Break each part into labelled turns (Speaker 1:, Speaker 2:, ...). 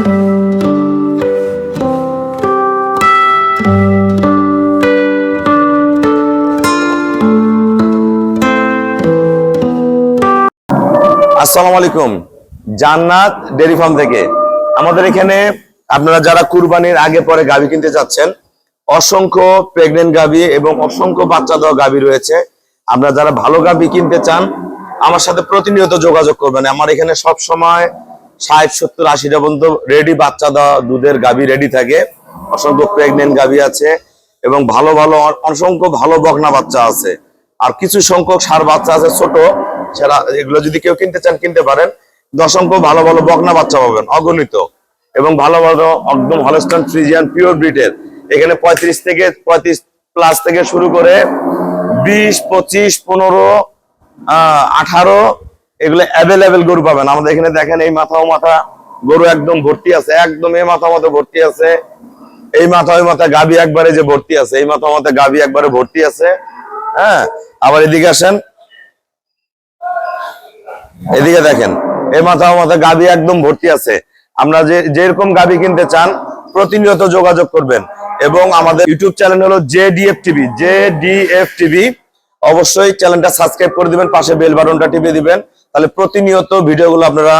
Speaker 1: আসসালামু আলাইকুম। জান্নাত ডেরি ফার্ম থেকে। আমাদের এখানে আপনারা যারা কুরবানির আগে পরে গাভী কিনতে চাচ্ছেন, অসংখ্য প্রেগনেন্ট গাভী এবং অসংখ্য বাচ্চা দেওয়া গাভী রয়েছে। আপনারা যারা ভালো গাভী কিনতে চান, আমার সাথে প্রতিনিয়ত যোগাযোগ করবেন। আমার এখানে সব সময় ষাট, সত্তর, আশিটা পর্যন্ত রেডি বাচ্চা দেওয়া দুধের গাভী রেডি থাকে। অসংখ্য প্রেগনেন্ট গাভী আছে এবং ভালো ভালো অসংখ্য ভালো বকনা বাচ্চা আছে। আর কিছু সংখ্যক সার বাচ্চা আছে ছোট সেটা এগুলো যদি কেউ কিনতে চান, কিনতে পারেন। অসংখ্য ভালো ভালো বকনা বাচ্চা পাবেন, অগণিত। এবং ভালো ভালো একদম হলস্টন ফ্রিজিয়ান পিওর ব্রিডের এখানে পঁয়ত্রিশ থেকে, পঁয়ত্রিশ প্লাস থেকে শুরু করে বিশ, পঁচিশ, পনেরো আঠারো এগুলো অ্যাভেলেবেল গরু পাবেন। আমাদের এখানে দেখেন এই মাথা ও মাথা, গরু একদম ভর্তি আছে, একদম এই মাথা মতো ভর্তি আছে। এই মাথা ওই মাথা গাবি একবারে যে ভর্তি আছে, এই মাথা মাথা গাবি একবারে ভর্তি আছে। হ্যাঁ আবার এদিকে আসেন। এদিকে দেখেন, এই মাথা মাথা গাবি একদম ভর্তি আছে। আমরা যে, যেরকম গাভী কিনতে চান, প্রতিনিয়ত যোগাযোগ করবেন। এবং আমাদের ইউটিউব চ্যানেল হলো J DF TV J DF TV. অবশ্যই চ্যানেলটা সাবস্ক্রাইব করে দিবেন, পাশে বেল বাটনটা টিপে দিবেন। তাহলে প্রতিনিয়ত ভিডিওগুলো আপনারা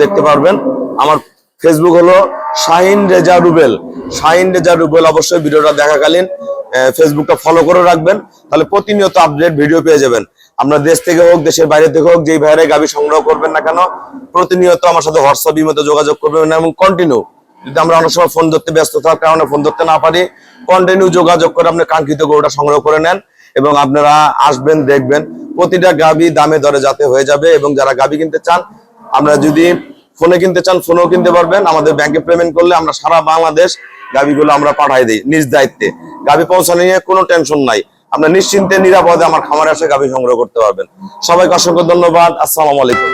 Speaker 1: দেখতে পারবেন। আমার ফেসবুক হলো শাহিন রেজা রুবেল। শাহিন রেজা রুবেল অবশ্যই ভিডিওটা দেখাকালীন ফেসবুকটা ফলো করে রাখবেন। তাহলে প্রতিনিয়ত আপডেট ভিডিও পেয়ে যাবেন। আমরা দেশ থেকে হোক, দেশের বাইরে থেকে হোক, যেই ভাইরে গাবি সংগ্রহ করবেন না কেন, প্রতিনিয়ত আমার সাথে হোয়াটসঅ্যাপ ইমেতে যোগাযোগ করবেন এবং কন্টিনিউ যদি আমরা অনেক সময় ফোন ধরতে ব্যস্ত থাকার কারণে ফোন ধরতে না পারি কন্টিনিউ যোগাযোগ করে আপনি কাঙ্ক্ষিত গরুটা সংগ্রহ করে নেন। এবং আপনারা আসবেন, দেখবেন প্রতিটা গাবি দামে দরে যাতে হয়ে যাবে এবং যারা গাবি কিনতে চান, আমরা যদি ফোনে কিনতে চান, ফোনেও কিনতে পারবেন। আমাদের ব্যাংকে পেমেন্ট করলে আমরা সারা বাংলাদেশ গাবিগুলো আমরা পাঠাই দিই নিজ দায়িত্বে। গাবি পৌঁছানো নিয়ে কোনো টেনশন নাই। আপনার নিশ্চিন্তে, নিরাপদে আমার খামারে এসে গাবি সংগ্রহ করতে পারবেন। সবাইকে অসংখ্য ধন্যবাদ। আসসালামু আলাইকুম।